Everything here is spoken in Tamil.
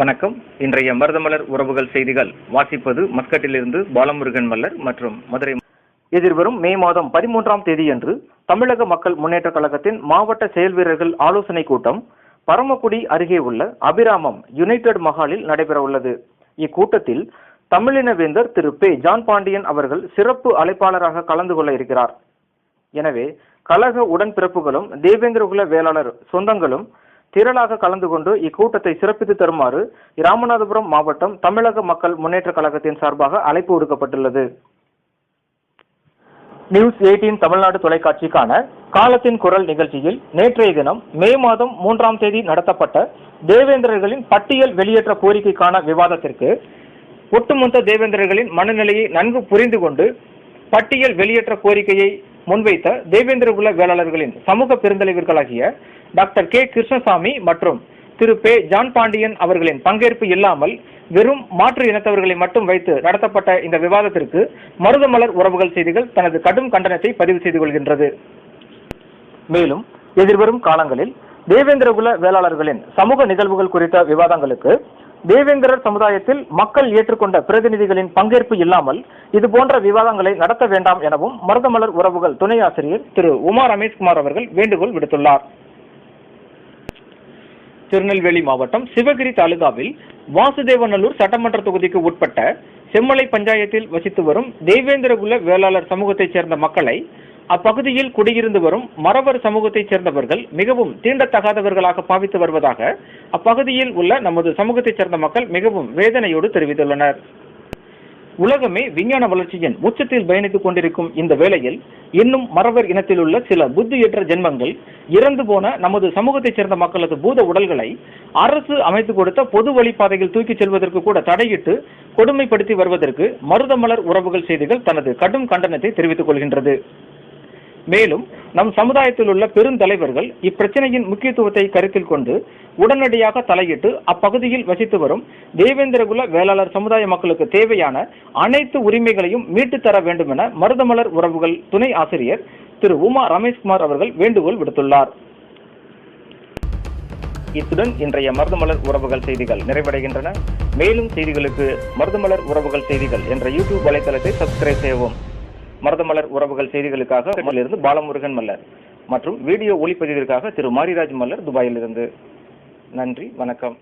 வணக்கம். இன்றைய மருதமலர் உறவுகள் செய்திகள். வாசிப்பது மஸ்கட்டிலிருந்து பாலமுருகன் மல்லர் மற்றும் மதுரை எதிர்வரும் மே மாதம் பதிமூன்றாம் தேதியன்று தமிழக மக்கள் முன்னேற்றக் கழகத்தின் மாவட்ட செயல் வீரர்கள் ஆலோசனை கூட்டம் பரமக்குடி அருகே உள்ள அபிராமம் யுனைடெட் மஹாலில் நடைபெறவுள்ளது இக்கூட்டத்தில் தமிழின வேந்தர் திரு பே. ஜான் பாண்டியன் அவர்கள் சிறப்பு அழைப்பாளராக கலந்து கொள்ள இருக்கிறார். எனவே கழக உடன்பிறப்புகளும் தேவேந்திரகுல வேளாளர் சொந்தங்களும் திரளாக கலந்து கொண்டு இக்கூட்டத்தை சிறப்பித்து தருமாறு ராமநாதபுரம் மாவட்டம் தமிழக மக்கள் முன்னேற்ற கழகத்தின் சார்பாக அழைப்பு விடுக்கப்பட்டுள்ளது. நியூஸ் எயிட்டீன் தமிழ்நாடு தொலைக்காட்சிக்கான காலத்தின் குரல் நிகழ்ச்சியில் நேற்றைய தினம் மே மாதம் மூன்றாம் தேதி நடத்தப்பட்ட தேவேந்திரர்களின் பட்டியல் வெளியேற்ற கோரிக்கைக்கான விவாதத்திற்கு ஒட்டுமொத்த தேவேந்திரர்களின் மனநிலையை நன்கு புரிந்து கொண்டு பட்டியல் வெளியேற்ற கோரிக்கையை முன்வைத்த தேவேந்திரகுல வேளாளர்களின் சமூக பெருந்தலைவர்களாகிய டாக்டர் கே கிருஷ்ணசாமி மற்றும் திரு பே ஜான் பாண்டியன் அவர்களின் பங்கேற்பு இல்லாமல் வெறும் மாற்று இனத்தவர்களை மட்டும் வைத்து நடத்தப்பட்ட இந்த விவாதத்திற்கு மருதமலர் உறவுகள் செய்திகள் தனது கடும் கண்டனத்தை பதிவு செய்து கொள்கின்றது. மேலும் எதிர்வரும் காலங்களில் தேவேந்திரகுல வேளாளர்களின் சமூக நிகழ்வுகள் குறித்த விவாதங்களுக்கு தேவேந்திரர் சமுதாயத்தில் மக்கள் ஏற்றுக்கொண்ட பிரதிநிதிகளின் பங்கேற்பு இல்லாமல் இதுபோன்ற விவாதங்களை நடத்த வேண்டாம் எனவும் மருதமலர் உறவுகள் துணை ஆசிரியர் திரு உமா ரமேஷ்குமார் அவர்கள் வேண்டுகோள் விடுத்துள்ளார். திருநெல்வேலி மாவட்டம் சிவகிரி தாலுகாவில் வாசுதேவநல்லூர் சட்டமன்ற தொகுதிக்கு உட்பட்ட செம்மலை பஞ்சாயத்தில் வசித்து வரும் தேவேந்திரகுல வேளாளர் சமூகத்தைச் சேர்ந்த மக்களை அப்பகுதியில் குடியிருந்து வரும் மறவர் சமூகத்தைச் சேர்ந்தவர்கள் மிகவும் தீண்டத்தகாதவர்களாக பாவித்து வருவதாக அப்பகுதியில் உள்ள நமது சமூகத்தைச் சேர்ந்த மக்கள் மிகவும் வேதனையோடு தெரிவித்துள்ளனர். உலகமே விஞ்ஞான வளர்ச்சியின் உச்சத்தில் பயணித்துக் கொண்டிருக்கும் இந்த வேளையில் இன்னும் மறவர் இனத்தில் உள்ள சில புத்தியற்ற ஜென்மங்கள் இறந்து போன நமது சமூகத்தைச் சேர்ந்த மக்களது பூத உடல்களை அரசு அமைத்துக் கொடுத்த பொது வழிப்பாதையில் தூக்கிச் செல்வதற்கு கூட தடையிட்டு கொடுமைப்படுத்தி வருவதற்கு மருதமலர் உறவுகள் செய்திகள் தனது கடும் கண்டனத்தை தெரிவித்துக் கொள்கின்றது. மேலும் நம் சமுதாயத்தில் உள்ள பெருந்தலைவர்கள் இப்பிரச்சனையின் முக்கியத்துவத்தை கருத்தில் கொண்டு உடனடியாக தலையிட்டு அப்பகுதியில் வசித்து வரும் தேவேந்திரகுல வேளாளர் சமுதாய மக்களுக்கு தேவையான அனைத்து உரிமைகளையும் மீட்டுத் தர வேண்டும் என மருதமலர் உறவுகள் துணை ஆசிரியர் திரு உமா ரமேஷ்குமார் அவர்கள் வேண்டுகோள் விடுத்துள்ளார். இத்துடன் இன்றைய மருதமலர் உறவுகள் செய்திகள் நிறைவடைகின்றன. மேலும் செய்திகளுக்கு மருதமலர் உறவுகள் செய்திகள் என்ற யூடியூப் வலைத்தளத்தை சப்ஸ்கிரைப் செய்யவும். மருதமலர் உறவுகள் செய்திகளுக்காக இருந்து பாலமுருகன் மல்லர் மற்றும் வீடியோ ஒளிப்பதிவிற்காக திரு மாரிராஜ் மல்லர் துபாயிலிருந்து. நன்றி வணக்கம்.